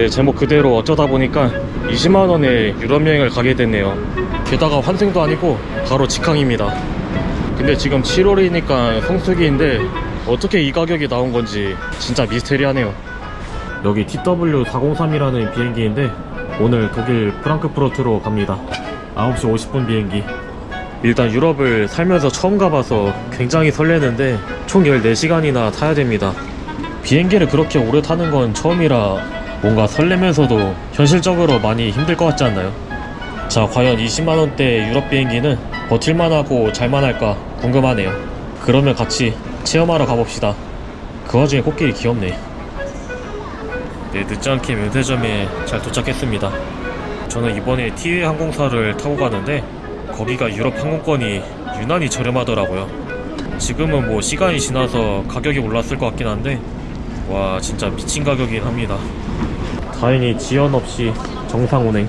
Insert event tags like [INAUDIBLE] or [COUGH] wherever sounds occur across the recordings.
네, 제목 그대로 어쩌다 보니까 20만원에 유럽 여행을 가게 됐네요. 게다가 환승도 아니고 바로 직항입니다. 근데 지금 7월이니까 성수기인데 어떻게 이 가격이 나온 건지 진짜 미스테리하네요. 여기 TW403이라는 비행기인데 오늘 독일 프랑크푸르트로 갑니다. 9시 50분 비행기. 일단 유럽을 살면서 처음 가봐서 굉장히 설레는데 총 14시간이나 타야 됩니다. 비행기를 그렇게 오래 타는 건 처음이라 뭔가 설레면서도 현실적으로 많이 힘들 것 같지 않나요? 자, 과연 20만원대 유럽 비행기는 버틸만 하고 잘만 할까 궁금하네요. 그러면 같이 체험하러 가봅시다. 그 와중에 코끼리 귀엽네. 네, 늦지 않게 면세점에 잘 도착했습니다. 저는 이번에 티웨이 항공사를 타고 가는데 거기가 유럽 항공권이 유난히 저렴하더라고요. 지금은 뭐 시간이 지나서 가격이 올랐을 것 같긴 한데 와 진짜 미친 가격이긴 합니다. 다행히 지연 없이 정상 운행.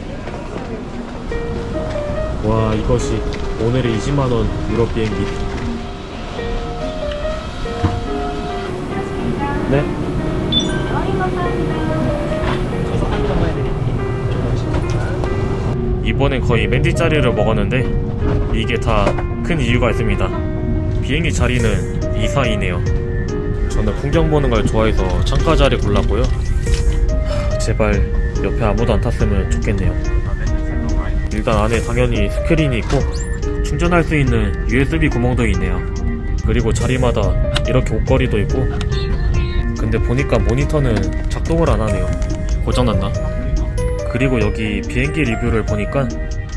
와 이것이 오늘의 20만원 유럽 비행기. 네? 이번엔 거의 맨 뒷자리를 먹었는데 이게 다 큰 이유가 있습니다. 비행기 자리는 2, 4이네요. 저는 풍경 보는 걸 좋아해서 창가 자리 골랐고요. 하, 제발 옆에 아무도 안 탔으면 좋겠네요. 일단 안에 당연히 스크린이 있고 충전할 수 있는 USB 구멍도 있네요. 그리고 자리마다 이렇게 옷걸이도 있고 근데 보니까 모니터는 작동을 안 하네요. 고장났나? 그리고 여기 비행기 리뷰를 보니까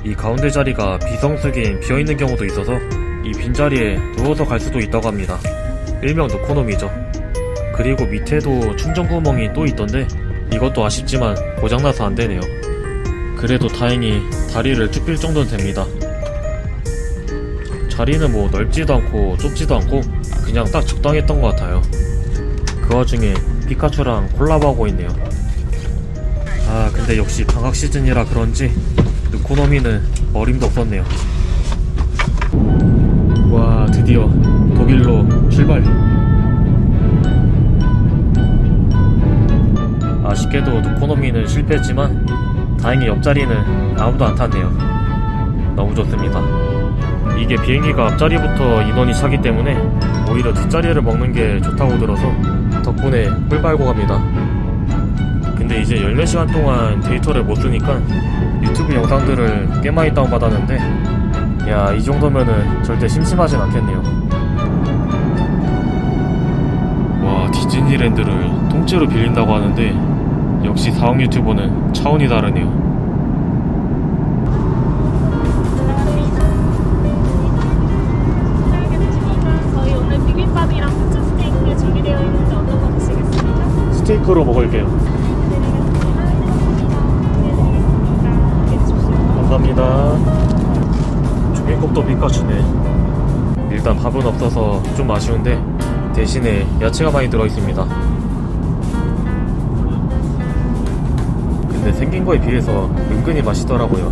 이 가운데 자리가 비성수기엔 비어있는 경우도 있어서 이 빈자리에 누워서 갈 수도 있다고 합니다. 일명 노코놈이죠. 그리고 밑에도 충전 구멍이 또 있던데 이것도 아쉽지만 고장나서 안 되네요. 그래도 다행히 다리를 쭉빌 정도는 됩니다. 자리는 뭐 넓지도 않고 좁지도 않고 그냥 딱 적당했던 것 같아요. 그 와중에 피카츄랑 콜라보하고 있네요. 아 근데 역시 방학 시즌이라 그런지 느코노미는 어림도 없었네요 와 드디어 독일로 출발 아쉽게도 느코노미는 실패했지만 다행히 옆자리는 아무도 안 탔네요. 너무 좋습니다. 이게 비행기가 앞자리부터 인원이 차기 때문에 오히려 뒷자리를 먹는 게 좋다고 들어서 덕분에 꿀 빨고 갑니다. 근데 이제 14시간 동안 데이터를 못 쓰니까 유튜브 영상들을 꽤 많이 다운받았는데 야 이 정도면은 절대 심심하진 않겠네요. 와 디즈니랜드를 통째로 빌린다고 하는데 역시 사업 유튜버는 차원이 다르네요? 스테이크로 먹을게요. 감사합니다. 조개국도 피카츄네. 일단 밥은 없어서 좀 아쉬운데 대신에 야채가 많이 들어있습니다 근데 생긴 거에 비해서 은근히 맛있더라고요.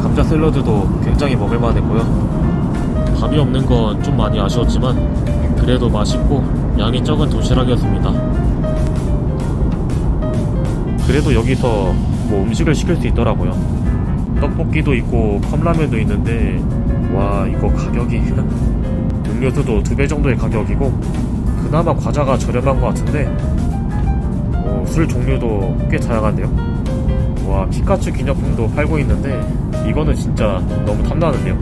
감자 샐러드도 굉장히 먹을만 했고요. 밥이 없는 건 좀 많이 아쉬웠지만 그래도 맛있고 양이 적은 도시락이었습니다. 그래도 여기서 뭐 음식을 시킬 수 있더라고요. 떡볶이도 있고 컵라면도 있는데 와 이거 가격이 [LAUGHS] 음료수도 두 배 정도의 가격이고 그나마 과자가 저렴한 것 같은데 어, 술 종류도 꽤 다양한데요. 와 피카츄 기념품도 팔고 있는데 이거는 진짜 너무 탐나는데요.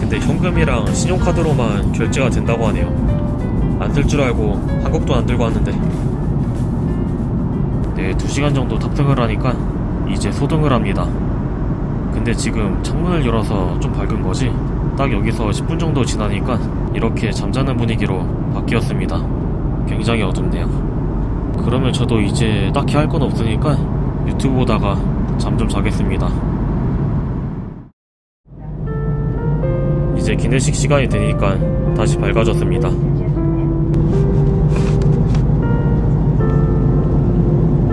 근데 현금이랑 신용카드로만 결제가 된다고 하네요. 안쓸줄 알고 한국도 안 들고 왔는데 네, 2시간 정도 탑승을 하니까 이제 소등을 합니다. 근데 지금 창문을 열어서 좀 밝은 거지? 딱 여기서 10분 정도 지나니까 이렇게 잠자는 분위기로 바뀌었습니다. 굉장히 어둡네요. 그러면 저도 이제 딱히 할 건 없으니까 유튜브 보다가 잠 좀 자겠습니다. 이제 기내식 시간이 되니까 다시 밝아졌습니다.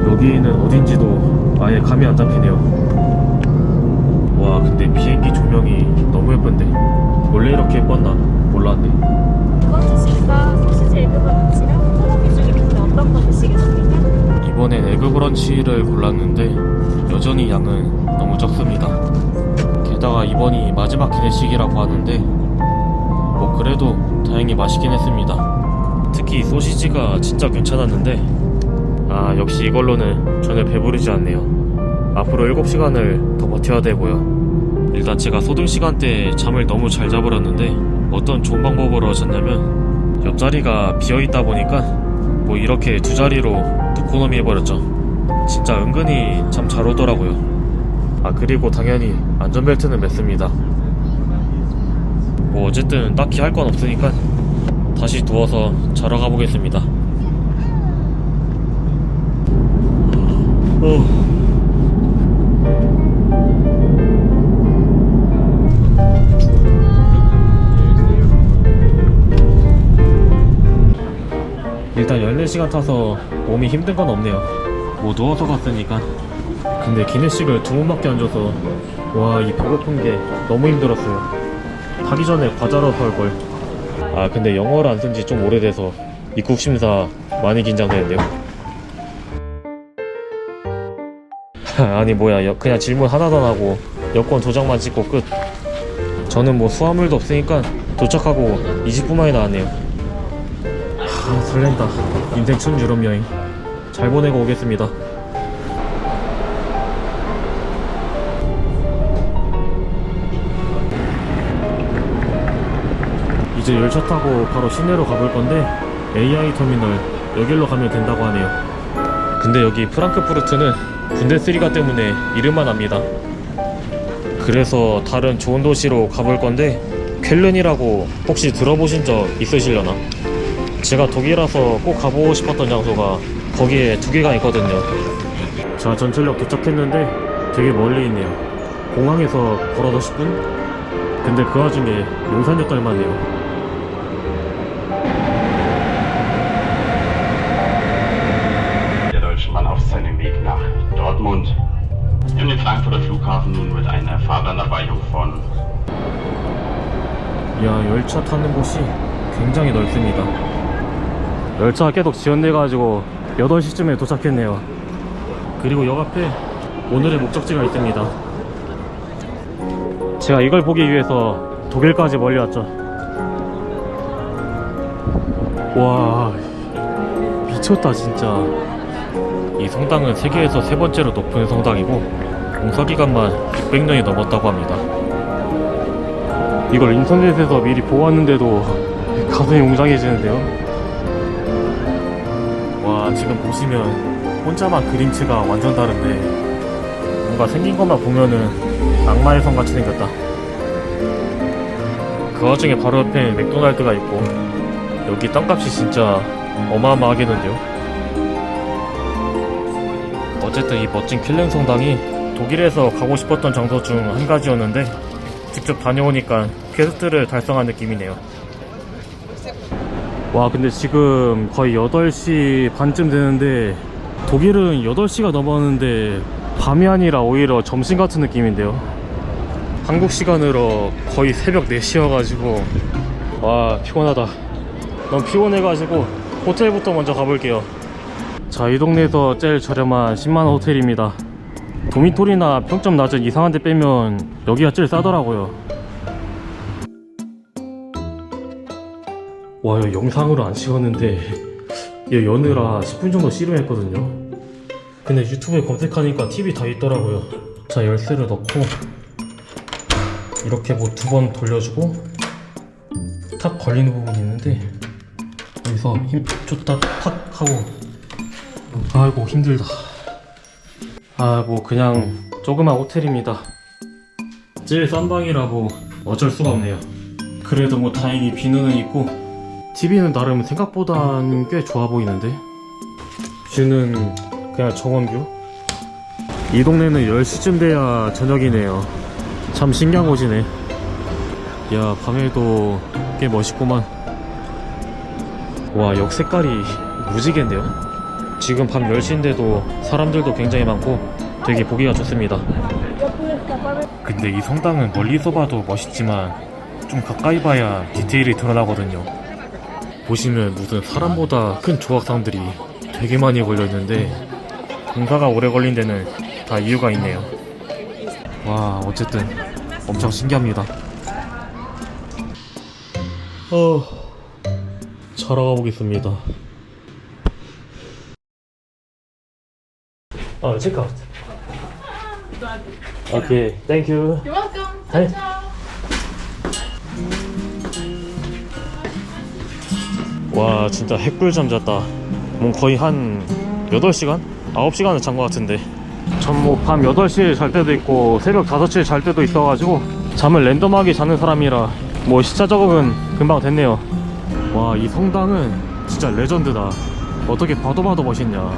여기는 어딘지도 아예 감이 안 잡히네요. 와, 근데 비행기 조명이 너무 예쁜데? 원래 이렇게 예뻤나? 몰랐네. 이번 주실까 소시지 에그바 같이랑 어떤 거 드시겠습니까? 이번엔 에그 브런치를 골랐는데 여전히 양은 너무 적습니다. 게다가 이번이 마지막 기내식이라고 하는데 뭐 그래도 다행히 맛있긴 했습니다. 특히 소시지가 진짜 괜찮았는데 아 역시 이걸로는 전혀 배부르지 않네요. 앞으로 7시간을 더 버텨야 되고요. 일단 제가 소등 시간대에 잠을 너무 잘 자버렸는데 어떤 좋은 방법으로 잤냐면 옆자리가 비어있다 보니까 뭐 이렇게 두 자리로 두코노미 해버렸죠. 진짜 은근히 참 잘 오더라고요. 아 그리고 당연히 안전벨트는 맸습니다. 뭐 어쨌든 딱히 할 건 없으니까 다시 누워서 자러 가보겠습니다. 어. 일단 14시간 타서 몸이 힘든 건 없네요. 뭐 누워서 갔으니까. 근데 기내식을 두 번밖에 안 줘서 와 이 배고픈 게 너무 힘들었어요. 타기 전에 과자로 털걸. 아 근데 영어를 안 쓴 지 좀 오래돼서 입국 심사 많이 긴장되는데요. [LAUGHS] 아니 뭐야 여- 그냥 질문 하나도 안 하고 여권 도장만 찍고 끝. 저는 뭐 수화물도 없으니까 도착하고 20분 만에 나왔네요. 아, 설렌다. 인생 첫 유럽 여행. 잘 보내고 오겠습니다. 이제 열차 타고 바로 시내로 가볼 건데 AI 터미널 여길로 가면 된다고 하네요. 근데 여기 프랑크푸르트는 분데스리가 때문에 이름만 압니다. 그래서 다른 좋은 도시로 가볼 건데 쾰른이라고 혹시 들어보신 적 있으시려나? 제가 독일에서 꼭 가보고 싶었던 장소가 거기에 두 개가 있거든요. 자, 전철역 도착했는데 되게 멀리 있네요. 공항에서 걸어서 10분? 근데 그 와중에 용산역 닮았네요. Der deutsche Mann auf seinem Weg nach Dortmund. Wir haben den Frankfurter Flughafen nun mit einer Fahrplanabweichung von 야, 열차 타는 곳이 굉장히 넓습니다. 열차가 계속 지연돼가지고 8시쯤에 도착했네요. 그리고 역 앞에 오늘의 목적지가 있습니다. 제가 이걸 보기 위해서 독일까지 멀리 왔죠. 와, 미쳤다, 진짜. 이 성당은 세계에서 세 번째로 높은 성당이고, 공사기간만 600년이 넘었다고 합니다. 이걸 인터넷에서 미리 보았는데도 가슴이 웅장해지는데요. 와 지금 보시면 혼자만 그림체가 완전 다른데 뭔가 생긴 것만 보면은 악마의 성 같이 생겼다. 그 와중에 바로 옆에 맥도날드가 있고 여기 땅값이 진짜 어마어마하겠는데요. 어쨌든 이 멋진 킬렌 성당이 독일에서 가고 싶었던 장소 중 한 가지였는데 직접 다녀오니까 퀘스트를 달성한 느낌이네요. 와, 근데 지금 거의 8시 반쯤 되는데 독일은 8시가 넘었는데 밤이 아니라 오히려 점심 같은 느낌인데요. 한국 시간으로 거의 새벽 4시여가지고 와, 피곤하다. 너무 피곤해가지고 호텔부터 먼저 가볼게요. 자, 이 동네에서 제일 저렴한 10만원 호텔입니다. 도미토리나 평점 낮은 이상한 데 빼면 여기가 제일 싸더라고요. 와, 영상으로 안 찍었는데 얘 여느라 10분 정도 씨름했거든요. 근데 유튜브에 검색하니까 TV 다 있더라고요. 자, 열쇠를 넣고 이렇게 뭐 두 번 돌려주고 탁 걸리는 부분이 있는데 여기서 힘 줬다 탁 하고 아이고 힘들다. 아, 뭐 그냥 조그만 호텔입니다. 제일 싼 방이라고 어쩔 수가 없네요. 그래도 뭐 다행히 비누는 있고 TV는 나름 생각보단 꽤 좋아 보이는데 뷰는 그냥 정원뷰? 이 동네는 10시쯤 돼야 저녁이네요. 참 신기한 곳이네. 야, 밤에도 꽤 멋있구만. 와, 역 색깔이 무지개인데요? 지금 밤 10시인데도 사람들도 굉장히 많고 되게 보기가 좋습니다. 근데 이 성당은 멀리서 봐도 멋있지만 좀 가까이 봐야 디테일이 드러나거든요. 보시면 무슨 사람보다 큰 조각상들이 되게 많이 걸려있는데 공사가 오래 걸린 데는 다 이유가 있네요. 와, 어쨌든 엄청 신기합니다. 어, 자러 가보겠습니다. 어, 체크아웃. 오케이, 땡큐. You're welcome. 네. 와 진짜 핵불잠 잤다. 뭐 거의 한 8시간? 9시간은 잔 것 같은데. 전뭐밤 8시에 잘 때도 있고 새벽 5시에 잘 때도 있어가지고 잠을 랜덤하게 자는 사람이라 뭐 시차 적응은 금방 됐네요. 와 이 성당은 진짜 레전드다. 어떻게 봐도 봐도 멋있냐.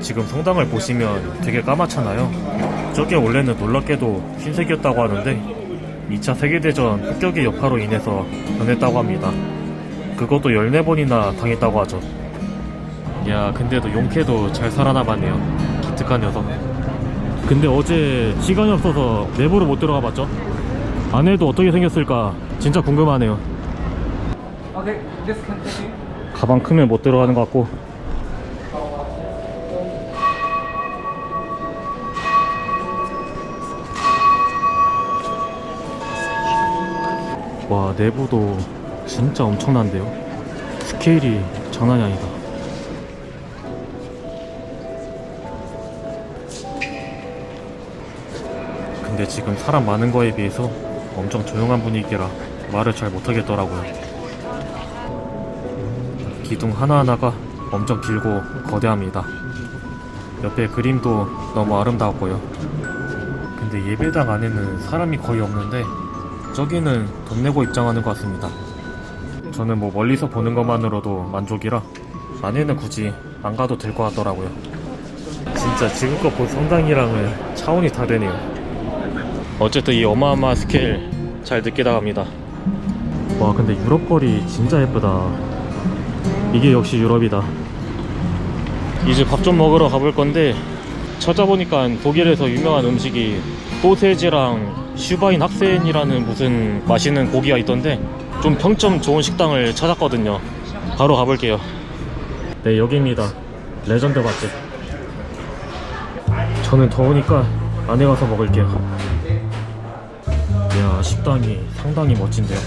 지금 성당을 보시면 되게 까맣잖아요. 저게 원래는 놀랍게도 흰색이었다고 하는데 2차 세계대전 폭격의 여파로 인해서 변했다고 합니다 그것도 14번이나 당했다고 하죠. 야, 근데도 용케도 잘 살아남았네요. 기특한 녀석. 근데 어제 시간이 없어서 내부를 못 들어가 봤죠? 안에도 어떻게 생겼을까 진짜 궁금하네요. Okay, this can take you. 가방 크면 못 들어가는 것 같고. 와, 내부도 진짜 엄청난데요. 스케일이 장난이 아니다. 근데 지금 사람 많은 거에 비해서 엄청 조용한 분위기라 말을 잘 못하겠더라고요. 기둥 하나하나가 엄청 길고 거대합니다. 옆에 그림도 너무 아름다웠고요. 근데 예배당 안에는 사람이 거의 없는데 저기는 돈 내고 입장하는 것 같습니다. 저는 뭐 멀리서 보는 것만으로도 만족이라 안에는 굳이 안 가도 될 것 같더라고요. 진짜 지금껏 본 성당이랑은 차원이 다르네요. 어쨌든 이 어마어마한 스케일 잘 느끼다 갑니다. 와 근데 유럽 거리 진짜 예쁘다. 이게 역시 유럽이다. 이제 밥 좀 먹으러 가볼 건데 찾아보니까 독일에서 유명한 음식이 소세지랑 슈바인 학센이라는 무슨 맛있는 고기가 있던데 좀 평점 좋은 식당을 찾았거든요. 바로 가볼게요. 네 여기입니다. 레전드 맛집. 저는 더우니까 안에 가서 먹을게요. 이야 식당이 상당히 멋진데요.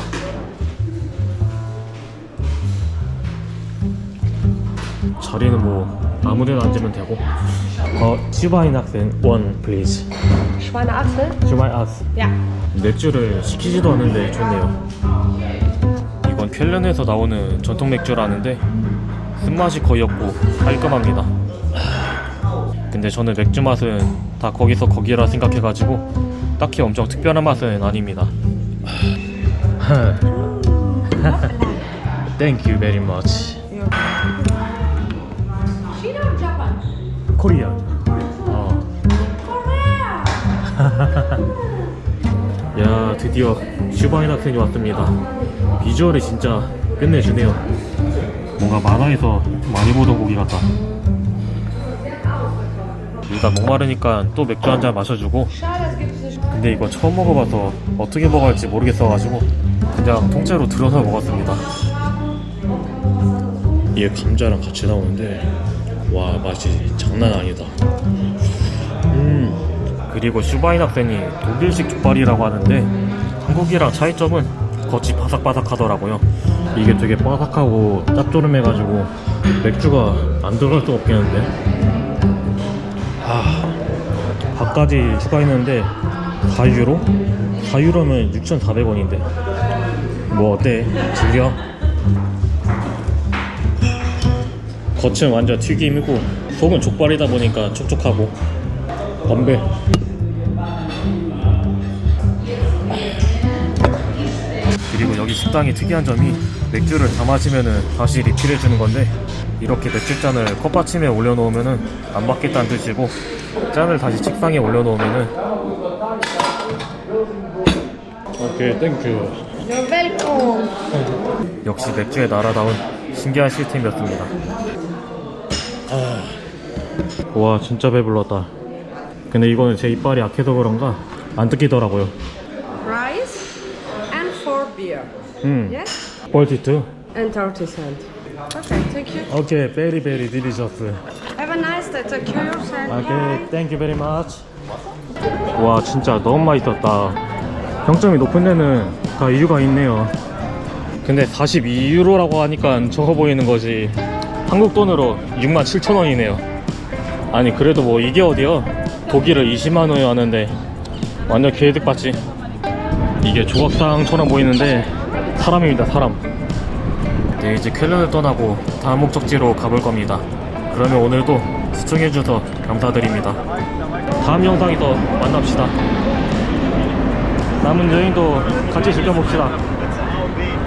자리는 뭐 아무데나 앉으면 되고 어 슈바인 학생 원 플리즈 Schweineachsel? 슈바인 학생 Ja. 맥주를 시키지도 않는데 좋네요 쾰른에서 나오는 전통 맥주라는데 쓴맛이 거의 없고 깔끔합니다 근데 저는 맥주 맛은 다 거기서 거기라 생각해가지고 딱히 엄청 특별한 맛은 아닙니다 [LAUGHS] Thank you very much? 코리아. 어. [LAUGHS] 야 드디어 슈바인 학생이 왔습니다. 비주얼이 진짜 끝내주네요. 뭔가 만화에서 많이 보던 고기 같다. 일단 목마르니까 또 맥주 한 잔 마셔주고. 근데 이거 처음 먹어봐서 어떻게 먹어야 할지 모르겠어가지고 그냥 통째로 들어서 먹었습니다. 이게 감자랑 같이 나오는데 와 맛이 장난 아니다. 음 그리고 슈바인 학생이 독일식 족발이라고 하는데 한국이랑 차이점은 겉이 바삭바삭하더라고요. 이게 되게 바삭하고 짭조름해가지고 맥주가 안 들어갈 수가 없겠는데. 아 밥까지 추가했는데 4유로? 4유로면 6,400원인데 뭐 어때? 즐겨? 겉은 완전 튀김이고 속은 족발이다 보니까 촉촉하고 건배 그리고 여기 식당이 특이한 점이 맥주를 다 마시면은 다시 리필해 주는 건데 이렇게 맥주잔을 컵받침에 올려놓으면은 안 받겠다는 뜻이고 짠을 다시 책상에 올려놓으면은 오케이 땡큐. 역시 맥주의 나라다운 신기한 시스템이었습니다. 아, 와 진짜 배불렀다. 근데 이거는 제 이빨이 약해서 그런가 안 뜯기더라고요. Beer. 음, Yes? 뻘티트. And 30 cent. Okay, thank you. 오케이 베리 베리 딜리셔스 Have a nice day. Take care of yourself. 오케이 땡큐 베리 마치 와 진짜 너무 맛있었다 평점이 높은 데는 다 이유가 있네요 근데 42유로라고 하니까 적어 보이는 거지 한국 돈으로 6만 7천 원이네요 아니 그래도 뭐 이게 어디야 독일을 20만 원에 왔는데 완전 개득받지 이게 조각상처럼 보이는데 사람입니다 사람. 네 이제 쾰른을 떠나고 다음 목적지로 가볼 겁니다. 그러면 오늘도 시청해주셔서 감사드립니다. 다음 영상에서 만납시다. 남은 여행도 같이 즐겨봅시다